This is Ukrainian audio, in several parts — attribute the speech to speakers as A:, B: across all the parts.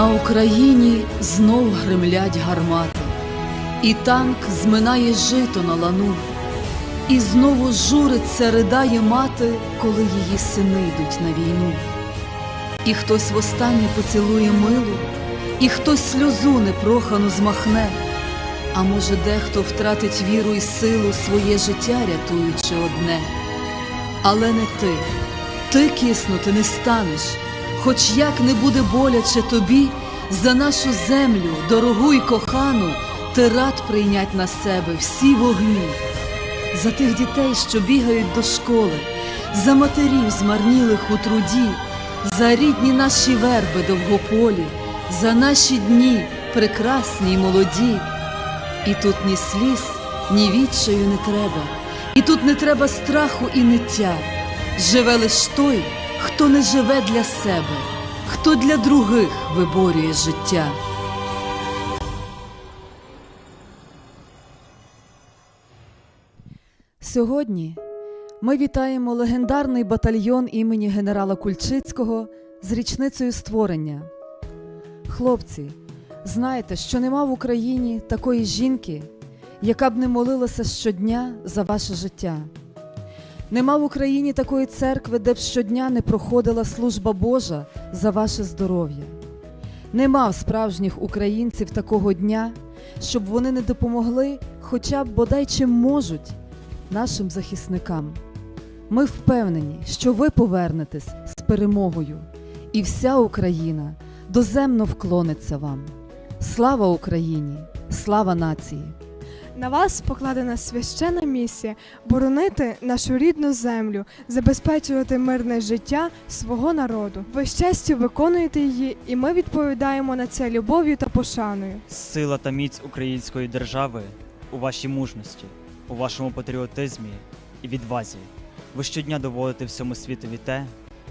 A: На Україні знов гремлять гармати, і танк зминає жито на лану, і знову журиться, ридає мати, коли її сини йдуть на війну. І хтось востаннє поцілує милу, і хтось сльозу непрохану змахне, а може, дехто втратить віру і силу своє життя, рятуючи одне. Але не ти, ти киснути не станеш, хоч як не буде боляче тобі, за нашу землю, дорогу й кохану, ти рад прийнять на себе всі вогні, за тих дітей, що бігають до школи, за матерів змарнілих у труді, за рідні наші верби довгополі, за наші дні прекрасні й молоді. І тут ні сліз, ні відчаю не треба, і тут не треба страху і ниття. Живе лиш той, хто не живе для себе, хто для других виборює життя. Сьогодні ми вітаємо легендарний батальйон імені генерала Кульчицького з річницею створення. Хлопці, знайте, що нема в Україні такої жінки, яка б не молилася щодня за ваше життя. Нема в Україні такої церкви, де б щодня не проходила служба Божа за ваше здоров'я. Нема в справжніх українців такого дня, щоб вони не допомогли, хоча б бодай чим можуть, нашим захисникам. Ми впевнені, що ви повернетесь з перемогою, і вся Україна доземно вклониться вам. Слава Україні! Слава нації!
B: На вас покладена священна місія боронити нашу рідну землю, забезпечувати мирне життя свого народу. Ви з честю виконуєте її, і ми відповідаємо на це любов'ю та пошаною.
C: Сила та міць української держави у вашій мужності, у вашому патріотизмі і відвазі. Ви щодня доводите всьому світові те,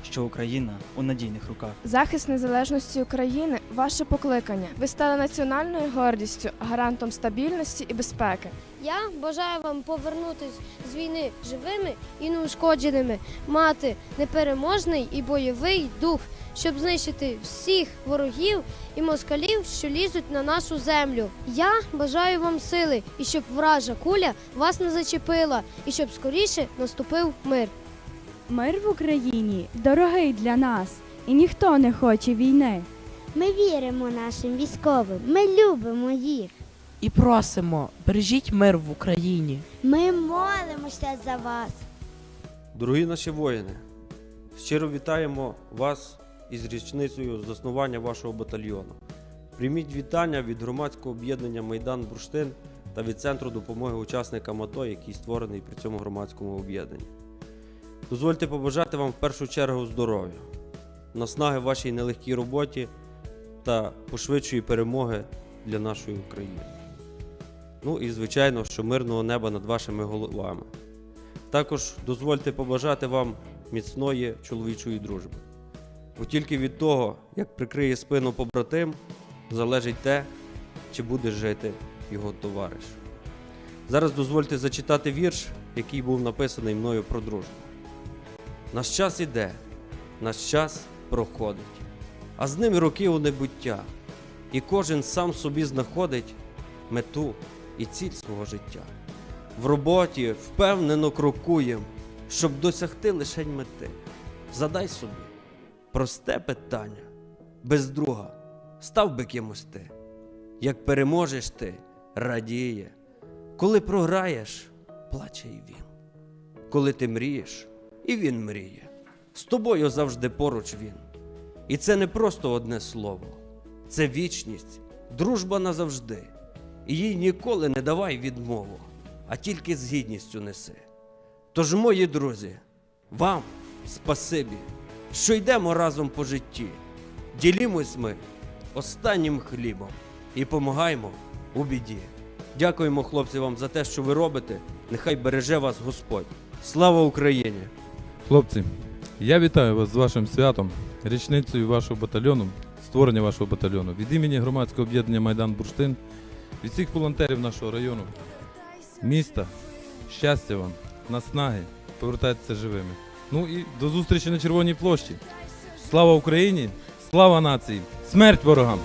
C: що Україна у надійних руках.
D: Захист незалежності України ваше покликання. Ви стали національною гордістю, гарантом стабільності і безпеки.
E: Я бажаю вам повернутись з війни живими і неушкодженими, мати непереможний і бойовий дух, щоб знищити всіх ворогів і москалів, що лізуть на нашу землю. Я бажаю вам сили і щоб вража куля вас не зачепила, і щоб скоріше наступив мир.
F: Мир в Україні дорогий для нас, і ніхто не хоче війни.
G: Ми віримо нашим військовим, ми любимо їх.
H: і просимо, бережіть мир в Україні.
G: Ми молимося за вас.
I: Дорогі наші воїни, щиро вітаємо вас із річницею заснування вашого батальйону. Прийміть вітання від громадського об'єднання Майдан Бурштин та від Центру допомоги учасникам АТО, який створений при цьому громадському об'єднанні. Дозвольте побажати вам в першу чергу здоров'я, наснаги вашій нелегкій роботі та пошвидшої перемоги для нашої України. Ну і звичайно, що мирного неба над вашими головами. Також дозвольте побажати вам міцної чоловічої дружби. Бо тільки від того, як прикриє спину побратим, залежить те, чи буде жити його товариш. Зараз дозвольте зачитати вірш, який був написаний мною про дружбу. Наш час іде, наш час проходить, а з ним роки у небуття, і кожен сам собі знаходить мету і ціль свого життя. В роботі впевнено крокуєм, щоб досягти лишень мети. Задай собі просте питання, без друга, став би кимось ти. Як переможеш ти, радіє, коли програєш, плаче і він. Коли ти мрієш, і він мріє. З тобою завжди поруч він. І це не просто одне слово, це вічність, дружба назавжди. І їй ніколи не давай відмову, а тільки з гідністю неси. Тож, мої друзі, вам спасибі, що йдемо разом по житті. Ділімось ми останнім хлібом і помагаємо у біді. Дякуємо, хлопці, вам за те, що ви робите. Нехай береже вас Господь. Слава Україні!
J: Хлопці, я вітаю вас з вашим святом, річницею вашого батальйону, створення вашого батальйону від імені громадського об'єднання Майдан Бурштин, від всіх волонтерів нашого району, міста, щастя вам, наснаги, повертайтеся живими. Ну і до зустрічі на Червоній площі. Слава Україні! Слава нації! Смерть ворогам!